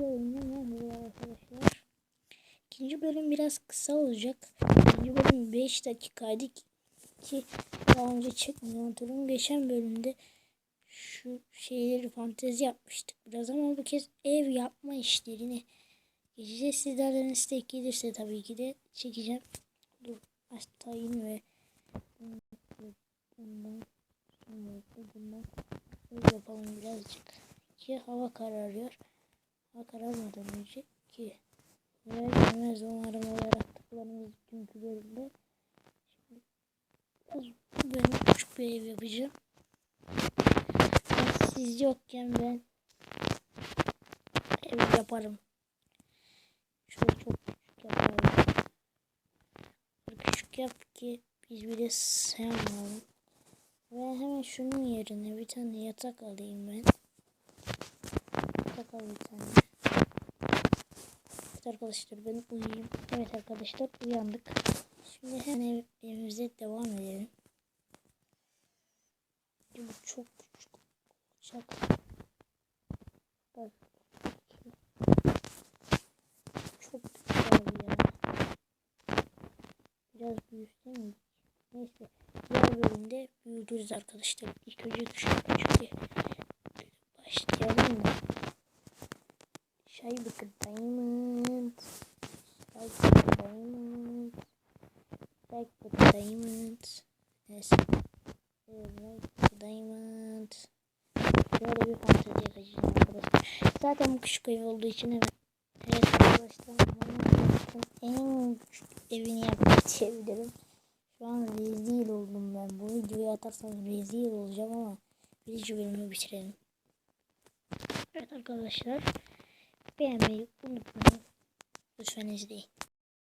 bölümden merhaba arkadaşlar. İkinci bölüm biraz kısa olacak. İkinci bölüm 5 dakikaydı ki daha önce çekmedim hatırlıyorum. Geçen bölümde şu şeyleri fantezi yapmıştık biraz ama bu kez ev yapma işlerini geçeceğiz. Sizlerden istek gelirse tabii ki de çekeceğim. Dur açtayım ve bundan bundan yapalım birazcık ki hava kararıyor. Hava kararmadan önce ki ve gelmez umarım o yarattıklarımız dünkü bölümde. Şimdi biraz böyle küçük bir ev yapacağım. Siz yokken ben ev yaparım. Şöyle çok küçük yaparım. Küçük yap ki biz bir de sevmeyelim. Ve hemen şunun yerine bir tane yatak alayım ben. Yatak al bir tane. Evet arkadaşlar ben uyuyayım. Evet arkadaşlar uyandık. Şimdi hemen ev, evimize devam edelim. Bu çok küçük olacak. Bak. Çok abi ya. Biraz büyüsün mü? Neyse. Diğer bölümde büyüdürüz arkadaşlar. İlk önce küçük bir başlayalım da. Şay bakın diamond. Şay bakın diamond. Like bakın diamond. Neyse. Like diamond. Böyle bir fantezi arkadaşlar. Zaten bu küçük ev olduğu için evet. Evet arkadaşlar. En küçük evini yapmak. Şu an rezil oldum ben. Bu videoyu atarsam rezil olacağım ama birinci bölümü bitirelim. Evet arkadaşlar. Beğenmeyi unutmayın. Lütfen izleyin.